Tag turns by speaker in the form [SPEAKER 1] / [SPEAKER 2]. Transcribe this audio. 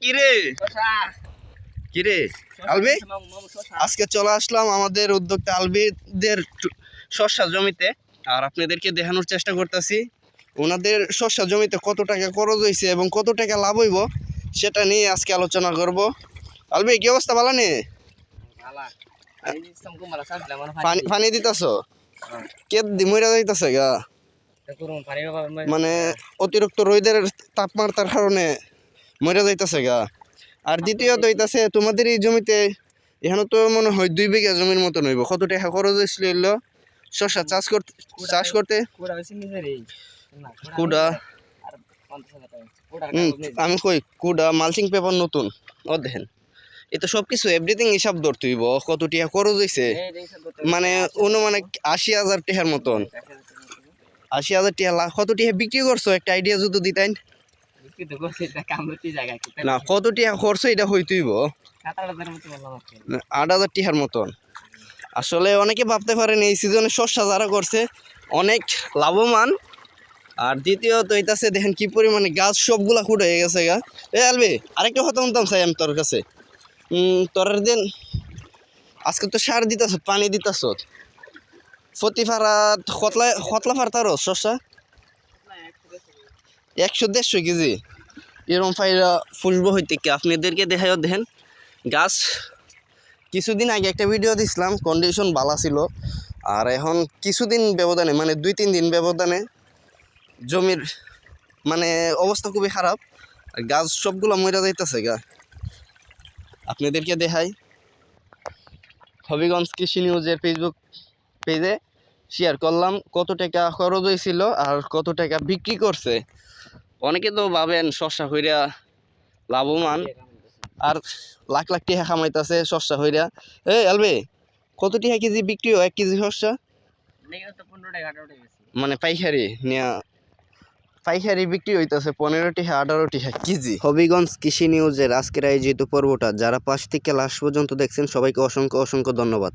[SPEAKER 1] কিরে? কিরে? আলবি? আজকে চলে আসলাম আমাদের উদ্যোক্তা আলবিদের শস্য জমিতে। আর আপনাদেরকে দেখানোর চেষ্টা করতেছি। ওনাদের শস্য জমিতে কত টাকা খরচ হয়েছে এবং কত টাকা লাভ হইব সেটা নিয়ে আজকে আলোচনা করব। আলবি কি অবস্থা? ভালো নেই পানি পানি। দিতেছ? কে মইরা যাইতেছে গা? মানে অতিরিক্ত রোদের তাপমাত্রার কারণে মরে যাইতেছে গা। আর দ্বিতীয়ত হইতাছে তোমাদের এই জমিতে এখানে তো মনে হয় দুই বিঘা জমির মতন হইব। কত টাকা খরচ হয়েছিল এগুলো শস্য চাষ করতে চাষ করতে? কুড়া আমি কই কুড়া মালচিং পেপার নতুন? ও দেখেন এ তো সব কিছু এভরিথিং হিসাব ধরতে হইব। কত টাকা খরচ হয়েছে মানে অনুমানিক আশি হাজার টাকার মতন। আশি হাজার টাকা কত টাকা বিক্রি করছ? একটা আইডিয়া যদি দিতেন। না কত টাকা খরচ এটা হইতেইব? আট হাজার টিহার মতন। আসলে অনেকে ভাবতে পারেন এই সিজনে শস্য যারা করছে অনেক লাভবান। আর দ্বিতীয়ত হইতাছে দেখেন কি পরিমাণে গাছ সবগুলা খুঁড়ে হয়ে গেছে গা। এ আলবি আরেকটা কথা বলতাম চাই আমি তোর কাছে। তোর দিন আজকে তো সার দিতাছ পানি দিতাছ। প্রতি ফারাত কতলা কতলা ফারতার শস্য? একশো দেড়শো কেজি। এরম ফাইরা ফুলবো হইতে কি? আপনাদেরকে দেখাইও দেখেন। গাছ, কিছুদিন আগে একটা ভিডিও দিছিলাম কন্ডিশন ভালো ছিল। আর এখন কিছুদিন ব্যবধানে মানে দুই, তিন দিন ব্যবধানে জমির মানে অবস্থা খুবই খারাপ। গাছ সবগুলো মরে যাইতেছে গা। আপনাদেরকে দেখাই। হবিগঞ্জ কৃষি নিউজের ফেসবুক পেজে শেয়ার করলাম কত টাকা খরচ হয়েছিল আর কত টাকা বিক্রি করছে। অনেকে তো ভাবেন শস্য হইরা লাভবান। আর লাখ লাখ টাকা কামাইতেছে শস্য হইরা। এই আলবে, কত টাকা কেজি বিক্রি হয়? এক কেজি শস্য মানে পাইকারি, নিয়া পাইকারি বিক্রি হইতেছে পনেরোটি টাকা, আঠারো টাকা কেজি। হবিগঞ্জ কৃষি নিউজের আজকের আয়োজিত পর্বটা, যারা পাশ থেকে লাস্ট পর্যন্ত দেখছেন, সবাইকে অসংখ্য অসংখ্য ধন্যবাদ।